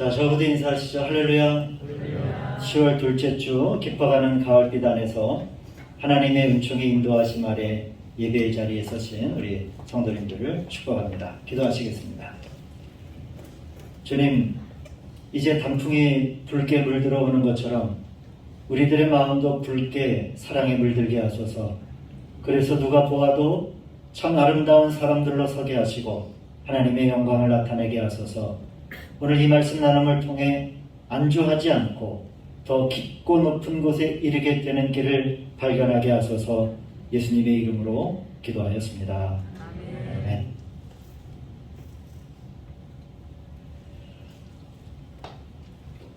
자, 저부터 인사하시죠. 할렐루야. 10월 둘째 주 기뻐가는 가을빛 안에서 하나님의 은총의 인도하심 아래 예배의 자리에 서신 우리 성도님들을 축복합니다. 기도하시겠습니다. 주님, 이제 단풍이 붉게 물들어 오는 것처럼 우리들의 마음도 붉게 사랑에 물들게 하소서. 그래서 누가 보아도 참 아름다운 사람들로 서게 하시고 하나님의 영광을 나타내게 하소서. 오늘 이 말씀 나눔을 통해 안주하지 않고 더 깊고 높은 곳에 이르게 되는 길을 발견하게 하소서 예수님의 이름으로 기도하였습니다. 아멘.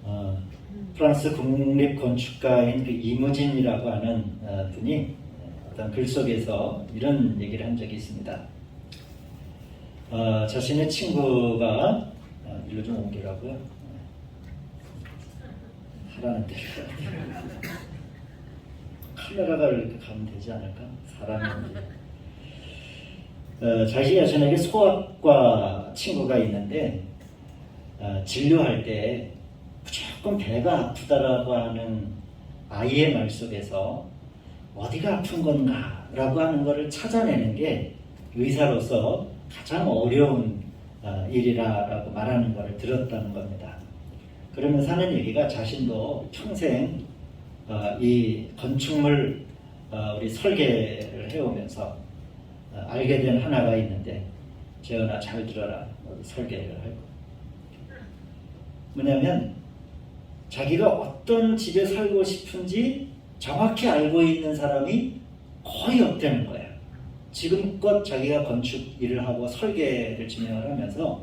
어, 프랑스 국립 건축가인 그 이무진이라고 하는 어, 분이 어떤 글 속에서 이런 얘기를 한 적이 있습니다. 어, 자신의 친구가 어, 일로 좀 옮기라고요. 하라는 대로 카메라가 이렇게 가면 되지 않을까? 사람인지. 어, 자기 자신에게 소아과 친구가 있는데 어, 진료할 때 무조건 배가 아프다라고 하는 아이의 말 속에서 어디가 아픈 건가라고 하는 것을 찾아내는 게 의사로서 가장 어려운 어, 일이라고 말하는 것을 들었다는 겁니다. 그러면서 하는 얘기가 자신도 평생 어, 이 건축물 어, 우리 설계를 해오면서 어, 알게 된 하나가 있는데 재현아 잘 들어라 설계를 할 거야. 뭐냐면 자기가 어떤 집에 살고 싶은지 정확히 알고 있는 사람이 거의 없다는 거야. 지금껏 자기가 건축 일을 하고 설계를 진행을 하면서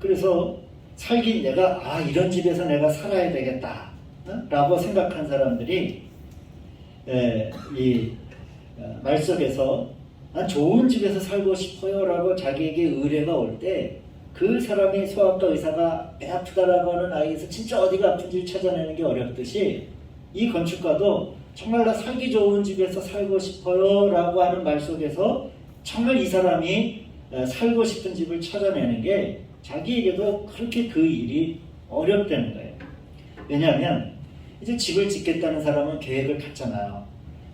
그래서 살긴 내가 아 이런 집에서 내가 살아야 되겠다 어? 라고 생각한 사람들이 에, 이말 속에서 난 좋은 집에서 살고 싶어요 라고 자기에게 의뢰가 올 때 그 사람이 소아과 의사가 배 아프다라고 하는 아이에서 진짜 어디가 아픈지를 찾아내는 게 어렵듯이 이 건축가도 정말 나 살기 좋은 집에서 살고 싶어요 라고 하는 말 속에서 정말 이 사람이 어, 살고 싶은 집을 찾아내는 게 자기에게도 그렇게 그 일이 어렵다는 거예요. 왜냐하면 이제 집을 짓겠다는 사람은 계획을 갖잖아요.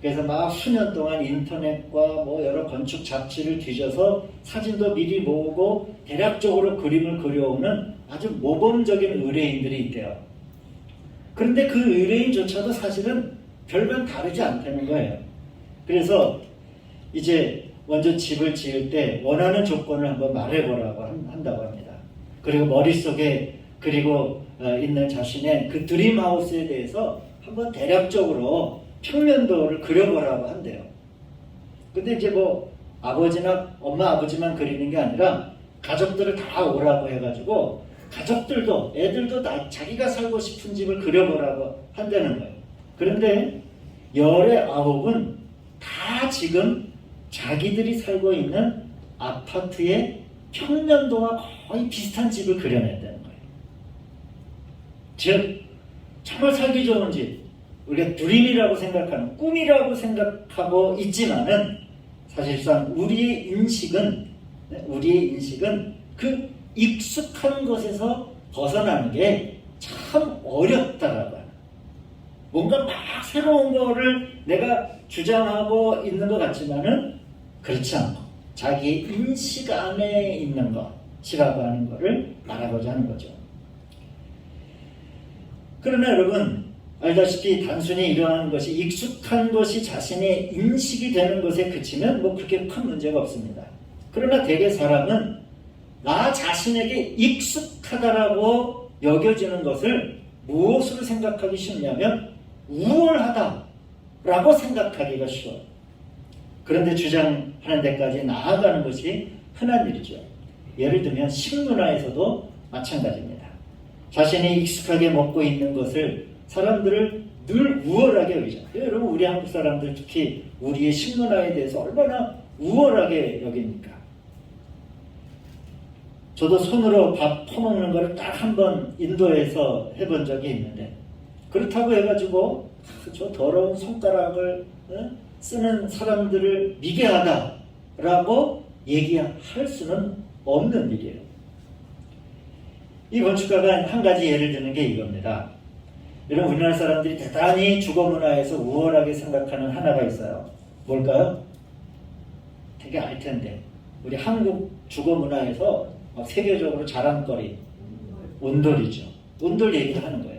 그래서 막 수년 동안 인터넷과 뭐 여러 건축 잡지를 뒤져서 사진도 미리 모으고 대략적으로 그림을 그려오는 아주 모범적인 의뢰인들이 있대요. 그런데 그 의뢰인조차도 사실은 별반 다르지 않다는 거예요. 그래서 이제 먼저 집을 지을 때 원하는 조건을 한번 말해보라고 한- 한다고 합니다. 그리고 머릿속에 그리고 어, 있는 자신의 그 드림하우스에 대해서 한번 대략적으로 평면도를 그려보라고 한대요. 근데 이제 뭐 아버지나 엄마 아버지만 그리는 게 아니라 가족들을 다 오라고 해가지고 가족들도 애들도 다 자기가 살고 싶은 집을 그려보라고 한다는 거예요. 그런데 열의 아홉은 다 지금 자기들이 살고 있는 아파트의 평면도와 거의 비슷한 집을 그려낸다는 거예요. 즉, 정말 살기 좋은 집, 우리가 드림이라고 생각하는 꿈이라고 생각하고 있지만은 사실상 우리의 인식은 네, 우리의 인식은 그 익숙한 것에서 벗어나는 게 참 어렵다라고 뭔가 막 새로운 거를 내가 주장하고 있는 것 같지만은 그렇지 않고 자기 인식 안에 있는 것이라고 하는 것을 말하고자 하는 거죠. 그러나 여러분 알다시피 단순히 이러한 것이 익숙한 것이 자신의 인식이 되는 것에 그치면 뭐 그렇게 큰 문제가 없습니다. 그러나 대개 사람은 나 자신에게 익숙하다라고 여겨지는 것을 무엇으로 생각하기 쉽냐면 우월하다라고 생각하기가 쉬워요. 그런데 주장하는 데까지 나아가는 것이 흔한 일이죠. 예를 들면 식문화에서도 마찬가지입니다. 자신이 익숙하게 먹고 있는 것을 사람들을 늘 우월하게 여기죠. 여러분 우리 한국 사람들 특히 우리의 식문화에 대해서 얼마나 우월하게 여깁니까? 저도 손으로 밥 퍼먹는 거를 딱 한 번 인도에서 해본 적이 있는데 그렇다고 해가지고 저 더러운 손가락을 어? 쓰는 사람들을 미개하다라고 얘기할 수는 없는 일이에요. 이 건축가가 한 가지 예를 드는 게 이겁니다. 여러분 우리나라 사람들이 대단히 주거 문화에서 우월하게 생각하는 하나가 있어요. 뭘까요? 되게 알 텐데 우리 한국 주거 문화에서 막 세계적으로 자랑거리 온돌이죠. 온돌 얘기를 하는 거예요.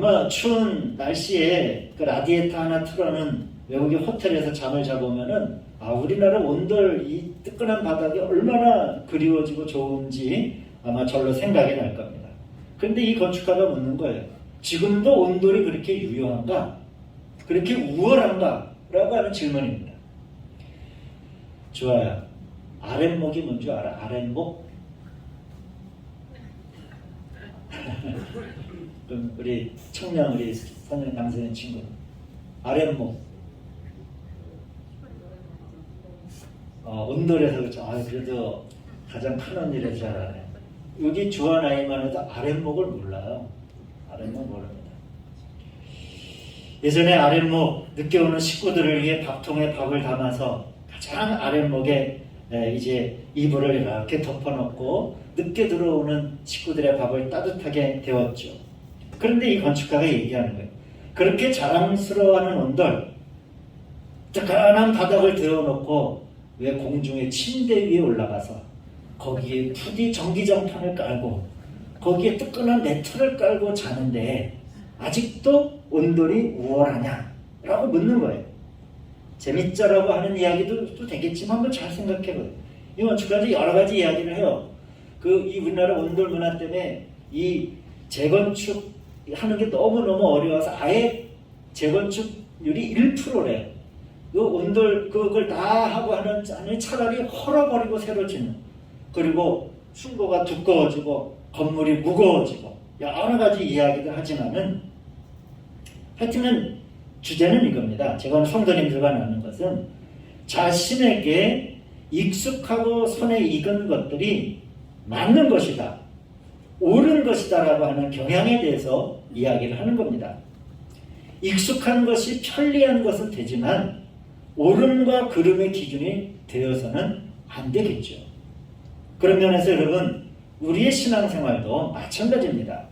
아마 추운 날씨에 그 라디에이터 하나 틀어놓은 외국의 호텔에서 잠을 자보면은 아 우리나라 온돌 이 뜨끈한 바닥이 얼마나 그리워지고 좋은지 아마 절로 생각이 날 겁니다. 근데 이 건축가가 묻는 거예요. 지금도 온돌이 그렇게 유용한가? 그렇게 우월한가? 라고 하는 질문입니다. 좋아요. 아랫목이 뭔지 알아? 아랫목? 우리 청년 우리 선생 강선생 친구 아랫목 어, 온돌에서 그렇죠. 아 그래도 가장 큰 언니를 잘 알아요. 여기 주한 아이만 해도 아랫목을 몰라요. 아랫목 모릅니다. 예전에 아랫목 늦게 오는 식구들을 위해 밥통에 밥을 담아서 가장 아랫목에 에, 이제 이불을 이렇게 덮어놓고 늦게 들어오는 식구들의 밥을 따뜻하게 데웠죠. 그런데 이 건축가가 얘기하는 거예요. 그렇게 자랑스러워하는 온돌, 뜨끈한 바닥을 데워놓고 왜 공중에 침대 위에 올라가서 거기에 푸디 전기장판을 깔고 거기에 뜨끈한 네트를 깔고 자는데 아직도 온돌이 우월하냐? 라고 묻는 거예요. 재밌자라고 하는 이야기도 또 되겠지만 한번 잘 생각해봐요. 이 건축가들이 여러 가지 이야기를 해요. 그 이 우리나라 온돌 문화 때문에 이 재건축 하는 게 너무너무 어려워서 아예 재건축률이 1%래요. 그 온돌 그걸 다 하고 하는 아니 차라리 헐어버리고 새로 짓는 그리고 숭고가 두꺼워지고 건물이 무거워지고 여러 가지 이야기를 하지만은 하여튼은 주제는 이겁니다. 제가 성도님들과 나눈 것은 자신에게 익숙하고 손에 익은 것들이 맞는 것이다. 옳은 것이다라고 하는 경향에 대해서 이야기를 하는 겁니다. 익숙한 것이 편리한 것은 되지만 옳음과 그름의 기준이 되어서는 안 되겠죠. 그런 면에서 여러분 우리의 신앙생활도 마찬가지입니다.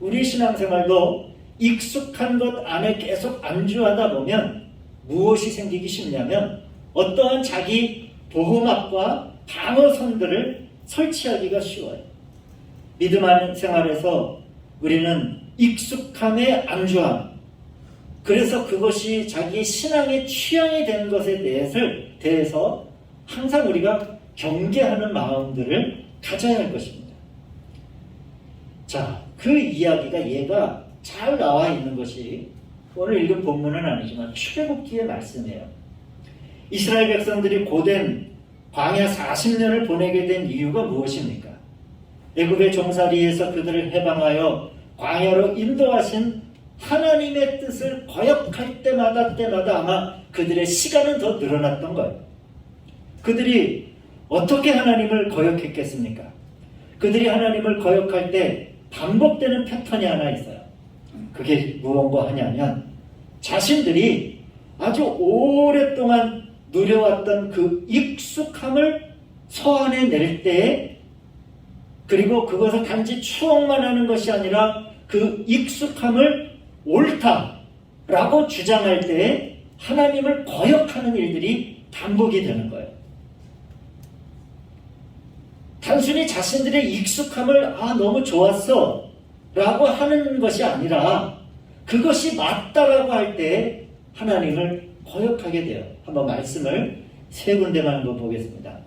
우리 신앙생활도 익숙한 것 안에 계속 안주하다 보면 무엇이 생기기 쉽냐면 어떠한 자기 보호막과 방어선들을 설치하기가 쉬워요. 믿음 안 생활에서 우리는 익숙함에 안주함, 그래서 그것이 자기 신앙의 취향이 된 것에 대해서, 대해서 항상 우리가 경계하는 마음들을 가져야 할 것입니다. 자, 그 이야기가 얘가 잘 나와 있는 것이 오늘 읽은 본문은 아니지만 출애굽기의 말씀이에요. 이스라엘 백성들이 고된 광야 40년을 보내게 된 이유가 무엇입니까? 애굽의 종살이에서 그들을 해방하여 광야로 인도하신 하나님의 뜻을 거역할 때마다 때마다 아마 그들의 시간은 더 늘어났던 거예요. 그들이 어떻게 하나님을 거역했겠습니까? 그들이 하나님을 거역할 때 반복되는 패턴이 하나 있어요. 그게 무언가 하냐면 자신들이 아주 오랫동안 누려왔던 그 익숙함을 서안에 낼 때에 그리고 그것을 단지 추억만 하는 것이 아니라 그 익숙함을 옳다라고 주장할 때에 하나님을 거역하는 일들이 반복이 되는 거예요. 단순히 자신들의 익숙함을 아 너무 좋았어 라고 하는 것이 아니라 그것이 맞다라고 할 때 하나님을 거역하게 돼요. 한번 말씀을 세 군데만 한번 보겠습니다.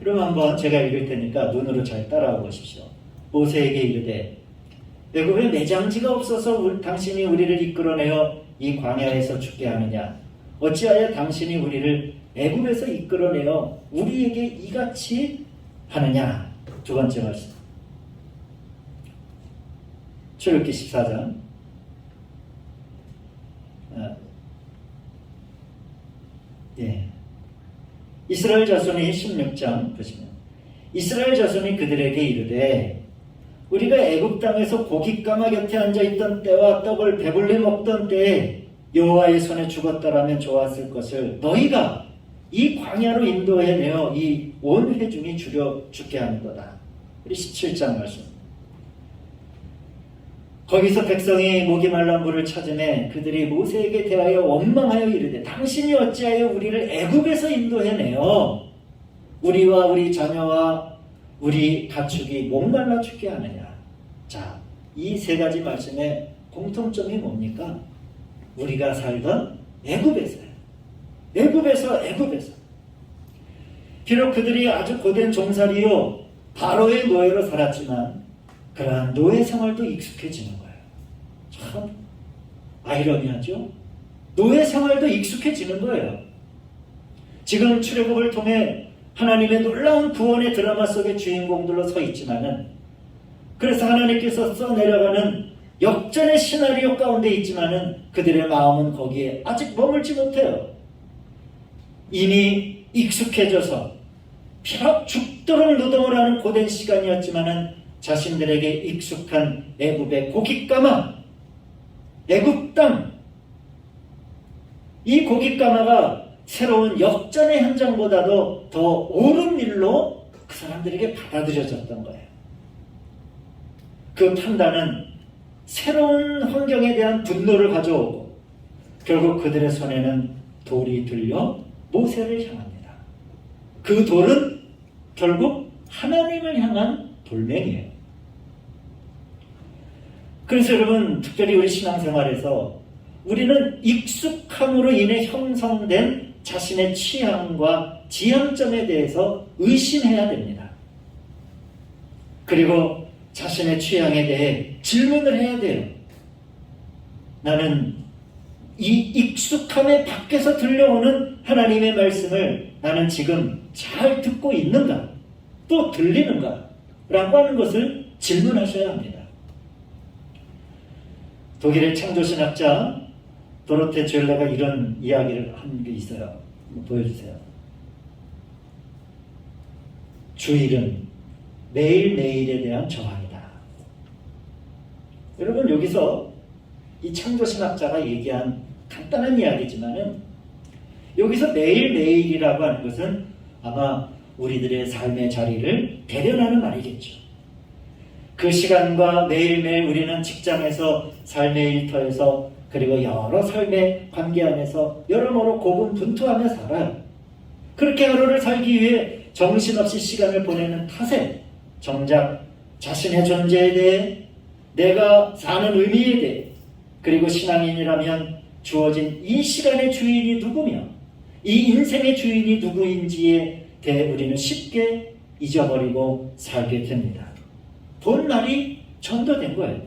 그럼 한번 제가 읽을 테니까 눈으로 잘 따라와 보십시오. 모세에게 이르되 애굽에 매장지가 없어서 당신이 우리를 이끌어내어 이 광야에서 죽게 하느냐? 어찌하여 당신이 우리를 애굽에서 이끌어내어 우리에게 이같이 하느냐? 두 번째 말씀. 출애굽기 14장. 아, 예. 이스라엘 자손이 16장 보시면 이스라엘 자손이 그들에게 이르되 우리가 애굽 땅에서 고기 까마 곁에 앉아 있던 때와 떡을 배불리 먹던 때에 여호와의 손에 죽었더라면 좋았을 것을 너희가 이 광야로 인도해 내어 이 온 회중이 줄여 죽게 하는 거다. 우리 17장 말씀. 거기서 백성이 목이 말라 물을 찾음에 그들이 모세에게 대하여 원망하여 이르되 당신이 어찌하여 우리를 애굽에서 인도해내어 우리와 우리 자녀와 우리 가축이 목말라 죽게 하느냐. 자, 이 세 가지 말씀의 공통점이 뭡니까? 우리가 살던 애굽에서요. 애굽에서 애굽에서. 비록 그들이 아주 고된 종살이요 바로의 노예로 살았지만 그러한 노예 생활도 익숙해지는 거예요. 참 아이러니하죠? 노예 생활도 익숙해지는 거예요. 지금 출애굽을 통해 하나님의 놀라운 구원의 드라마 속의 주인공들로 서 있지만은 그래서 하나님께서 써내려가는 역전의 시나리오 가운데 있지만은 그들의 마음은 거기에 아직 머물지 못해요. 이미 익숙해져서 비록 죽도록 노동을 하는 고된 시간이었지만은 자신들에게 익숙한 애굽의 고깃가마, 애굽 땅, 이 고깃가마가 새로운 역전의 현장보다도 더 옳은 일로 그 사람들에게 받아들여졌던 거예요. 그 판단은 새로운 환경에 대한 분노를 가져오고 결국 그들의 손에는 돌이 들려 모세를 향합니다. 그 돌은 결국 하나님을 향한 돌멩이에요. 그래서 여러분 특별히 우리 신앙생활에서 우리는 익숙함으로 인해 형성된 자신의 취향과 지향점에 대해서 의심해야 됩니다. 그리고 자신의 취향에 대해 질문을 해야 돼요. 나는 이 익숙함에 밖에서 들려오는 하나님의 말씀을 나는 지금 잘 듣고 있는가? 또 들리는가? 라고 하는 것을 질문하셔야 합니다. 독일의 창조신학자 도로테 젤레가 이런 이야기를 한 게 있어요. 보여주세요. 주일은 매일매일에 대한 저항이다. 여러분 여기서 이 창조신학자가 얘기한 간단한 이야기지만은 여기서 매일매일이라고 하는 것은 아마 우리들의 삶의 자리를 대변하는 말이겠죠. 그 시간과 매일매일 우리는 직장에서 삶의 일터에서 그리고 여러 삶의 관계 안에서 여러모로 고군분투하며 살아요. 그렇게 하루를 살기 위해 정신없이 시간을 보내는 탓에 정작 자신의 존재에 대해 내가 사는 의미에 대해 그리고 신앙인이라면 주어진 이 시간의 주인이 누구며 이 인생의 주인이 누구인지에 대해 우리는 쉽게 잊어버리고 살게 됩니다. 본 날이 전도된 거예요.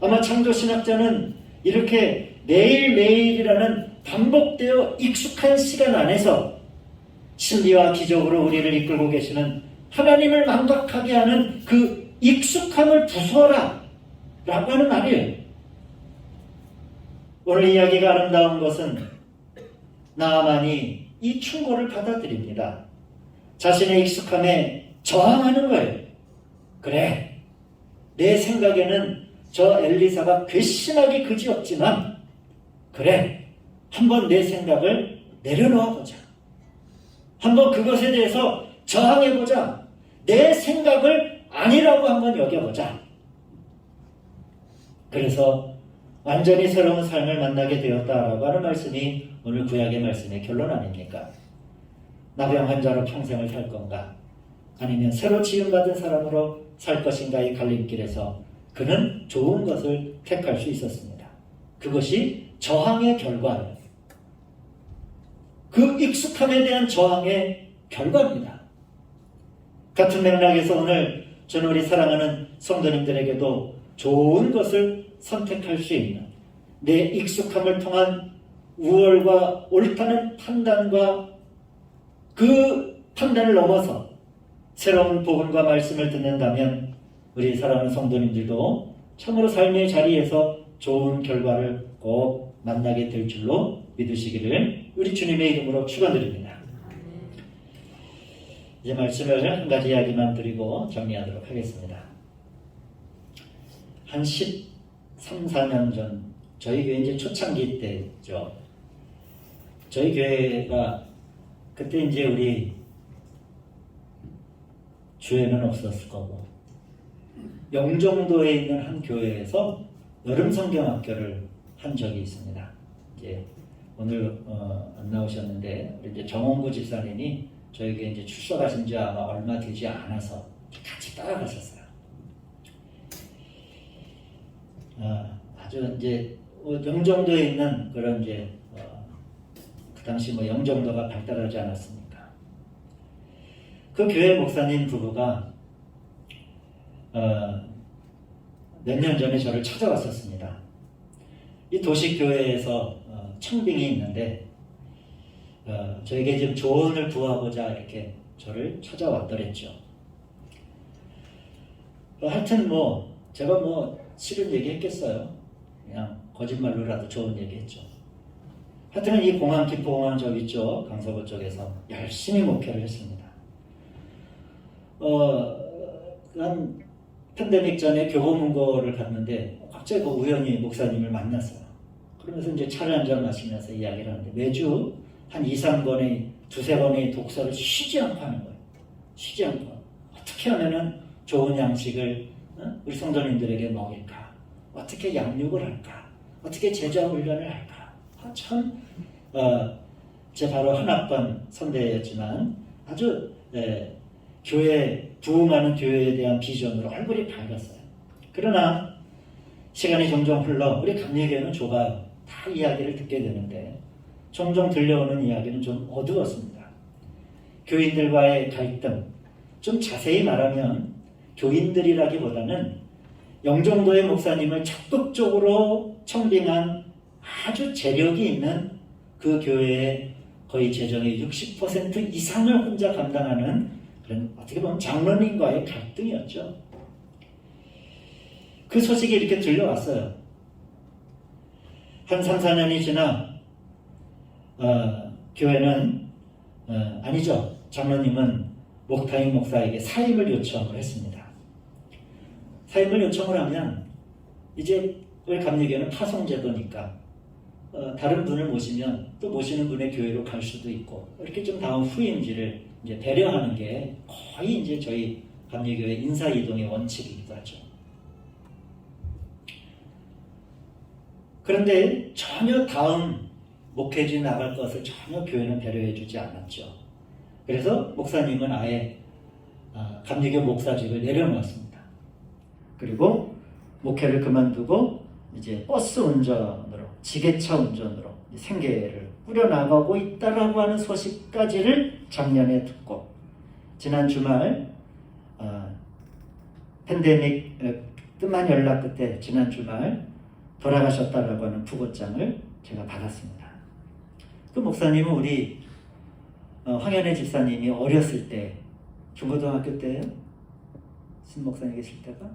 아마 창조 신학자는 이렇게 매일매일이라는 반복되어 익숙한 시간 안에서 진리와 기적으로 우리를 이끌고 계시는 하나님을 망각하게 하는 그 익숙함을 부숴라 라고 하는 말이에요. 오늘 이야기가 아름다운 것은 나만이 이 충고를 받아들입니다. 자신의 익숙함에 저항하는 거예요. 그래, 내 생각에는 저 엘리사가 괘씸하기 그지없지만, 그래, 한번 내 생각을 내려놓아 보자. 한번 그것에 대해서 저항해 보자. 내 생각을 아니라고 한번 여겨보자. 그래서 완전히 새로운 삶을 만나게 되었다라고 하는 말씀이 오늘 구약의 말씀의 결론 아닙니까? 나병 환자로 평생을 살 건가? 아니면 새로 지음받은 사람으로 살 것인가의 갈림길에서 그는 좋은 것을 택할 수 있었습니다. 그것이 저항의 결과예요. 그 익숙함에 대한 저항의 결과입니다. 같은 맥락에서 오늘 저는 우리 사랑하는 성도님들에게도 좋은 것을 선택할 수 있는 내 익숙함을 통한 우월과 옳다는 판단과 그 판단을 넘어서 새로운 복음과 말씀을 듣는다면 우리 사랑하는 성도님들도 참으로 삶의 자리에서 좋은 결과를 꼭 만나게 될 줄로 믿으시기를 우리 주님의 이름으로 축원드립니다. 이제 말씀을 한 가지 이야기만 드리고 정리하도록 하겠습니다. 한 13, 14년 전 저희 교회 이제 초창기 때죠. 저희 교회가 그때 이제 우리 주에는 없었을 거고 영종도에 있는 한 교회에서 여름 성경학교를 한 적이 있습니다. 이제 오늘 어, 안 나오셨는데 이제 정원구 집사님이 저에게 이제 출석하신 지 아마 얼마 되지 않아서 같이 따라가셨어요. 아, 아주 이제 어, 영종도에 있는 그런 이제 어, 그 당시 뭐 영종도가 발달하지 않았습니까? 그 교회 목사님 부부가 어, 몇년 전에 저를 찾아왔었습니다. 이 도시교회에서 어, 청빙이 있는데 어, 저에게 좀 조언을 구하고자 이렇게 저를 찾아왔더랬죠. 어, 하여튼 뭐 제가 뭐 싫은 얘기 했겠어요. 그냥 거짓말로라도 좋은 얘기 했죠. 하여튼 이 공항 김포공항 저 위쪽 강서구 쪽에서 열심히 목회를 했습니다. 어, 한 팬데믹 전에 교보문고를 갔는데 갑자기 그 우연히 목사님을 만났어요. 그러면서 이제 차를 한 잔 마시면서 이야기를 하는데 매주 한 2, 3권의 두세 권의 독서를 쉬지 않고 하는 거예요. 쉬지 않고. 어떻게 하면은 좋은 양식을 어? 우리 성도님들에게 먹일까? 어떻게 양육을 할까? 어떻게 제자 훈련을 할까? 아, 참, 어, 제 바로 한 학번 선배였지만 아주 예, 교회 부흥하는 교회에 대한 비전으로 얼굴이 밝았어요. 그러나 시간이 점점 흘러 우리 감리교회는 좁아요. 다 이야기를 듣게 되는데 종종 들려오는 이야기는 좀 어두웠습니다. 교인들과의 갈등, 좀 자세히 말하면 교인들이라기보다는 영종도의 목사님을 적극적으로 청빙한 아주 재력이 있는 그 교회의 거의 재정의 60% 이상을 혼자 감당하는 그런 어떻게 보면 장로님과의 갈등이었죠. 그 소식이 이렇게 들려왔어요. 한 3, 4년이 지나 어, 교회는 어, 아니죠. 장로님은 목타임 목사에게 사임을 요청을 했습니다. 사임을 요청을 하면 이제 우리 감리교회는 파송제도니까 어, 다른 분을 모시면 또 모시는 분의 교회로 갈 수도 있고 이렇게 좀 다음 후임지를 이제 배려하는 게 거의 이제 저희 감리교회 인사 이동의 원칙이기도 하죠. 그런데 전혀 다음 목회지 나갈 것을 전혀 교회는 배려해주지 않았죠. 그래서 목사님은 아예 아, 감리교 목사직을 내려놓았습니다. 그리고 목회를 그만두고 이제 버스 운전으로 지게차 운전으로 생계를 꾸려나가고 있다라고 하는 소식까지를 작년에 듣고 지난 주말 어, 팬데믹 어, 뜸한 연락 끝에 지난 주말 돌아가셨다라고 하는 부고장을 제가 받았습니다. 그 목사님은 우리 어, 황현애 집사님이 어렸을 때 중고등학교 때예요? 신 목사님 계실 때가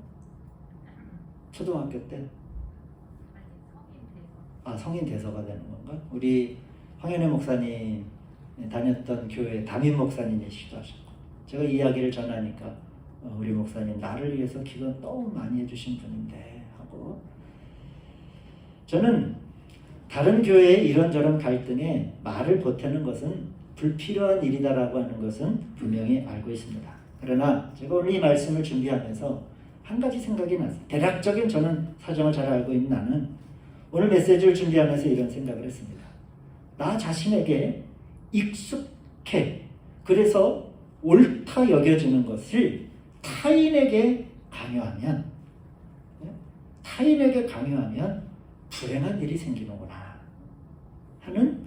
초등학교 때 아, 성인 돼서가 되는 건가? 우리 황현애 목사님 다녔던 교회 담임 목사님이시기도 하셨고 제가 이야기를 전하니까 어, 우리 목사님 나를 위해서 기도 너무 많이 해주신 분인데 하고 저는 다른 교회의 이런저런 갈등에 말을 보태는 것은 불필요한 일이다라고 하는 것은 분명히 알고 있습니다. 그러나 제가 오늘 이 말씀을 준비하면서 한 가지 생각이 났어요. 대략적인 저는 사정을 잘 알고 있는 나는 오늘 메시지를 준비하면서 이런 생각을 했습니다. 나 자신에게 익숙해. 그래서 옳다 여겨지는 것을 타인에게 강요하면, 네? 타인에게 강요하면 불행한 일이 생기는구나 하는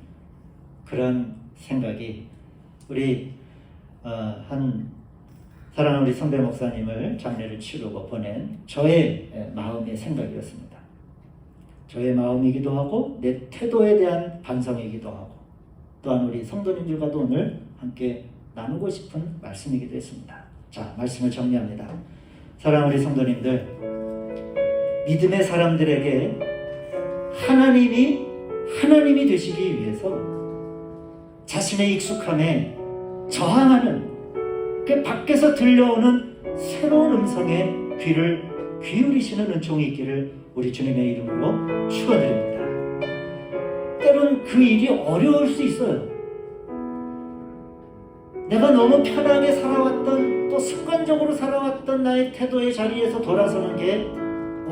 그런 생각이 우리 어, 한 사랑하는 우리 선배 목사님을 장례를 치르고 보낸 저의 마음의 생각이었습니다. 저의 마음이기도 하고 내 태도에 대한 반성이기도 하고 또한 우리 성도님들과도 오늘 함께 나누고 싶은 말씀이기도 했습니다. 자, 말씀을 정리합니다. 사랑하는 우리 성도님들, 믿음의 사람들에게 하나님이 하나님이 되시기 위해서 자신의 익숙함에 저항하는 그 밖에서 들려오는 새로운 음성에 귀를 기울이시는 은총이 있기를 우리 주님의 이름으로 축원드립니다. 때론 그 일이 어려울 수 있어요. 내가 너무 편하게 살아왔던 또 습관적으로 살아왔던 나의 태도의 자리에서 돌아서는 게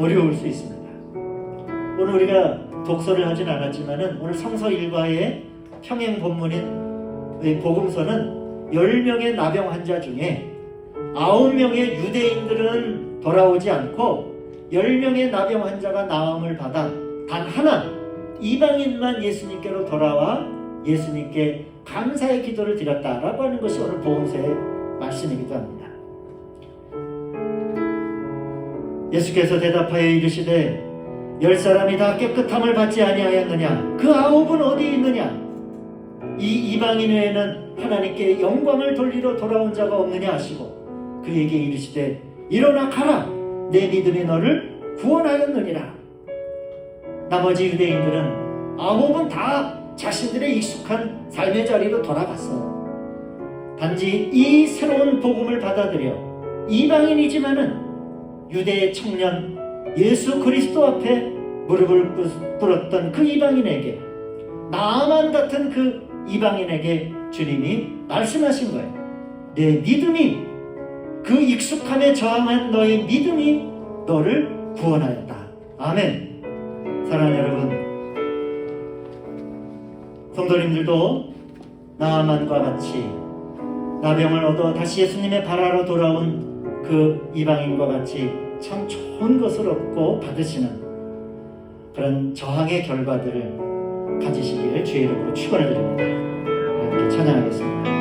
어려울 수 있습니다. 오늘 우리가 독서를 하진 않았지만은 오늘 성서 일과의 평행 본문인 이 복음서는 10명의 나병 환자 중에 9명의 유대인들은 돌아오지 않고 10명의 나병 환자가 나음을 받아 단 하나 이방인만 예수님께로 돌아와 예수님께 감사의 기도를 드렸다라고 하는 것이 오늘 복음서의 말씀이기도 합니다. 예수께서 대답하여 이르시되 열 사람이 다 깨끗함을 받지 아니하였느냐 그 아홉은 어디 있느냐 이 이방인 외에는 하나님께 영광을 돌리러 돌아온 자가 없느냐 하시고 그에게 이르시되 일어나 가라 내 믿음이 너를 구원하였느니라 나머지 유대인들은 아홉은 다 자신들의 익숙한 삶의 자리로 돌아갔어 단지 이 새로운 복음을 받아들여 이방인이지만은 유대의 청년 예수 그리스도 앞에 무릎을 꿇었던 그 이방인에게 나만 같은 그 이방인에게 주님이 말씀하신 거예요. 내 믿음이 그 익숙함에 저항한 너의 믿음이 너를 구원하였다. 아멘. 사랑하는 여러분, 성도님들도 나만과 같이 나병을 얻어 다시 예수님의 발하러 돌아온 그 이방인과 같이 참 좋은 것을 얻고 받으시는 그런 저항의 결과들을 가지시기를 주의 이름으로 축원을 드립니다. 이렇게 찬양하겠습니다.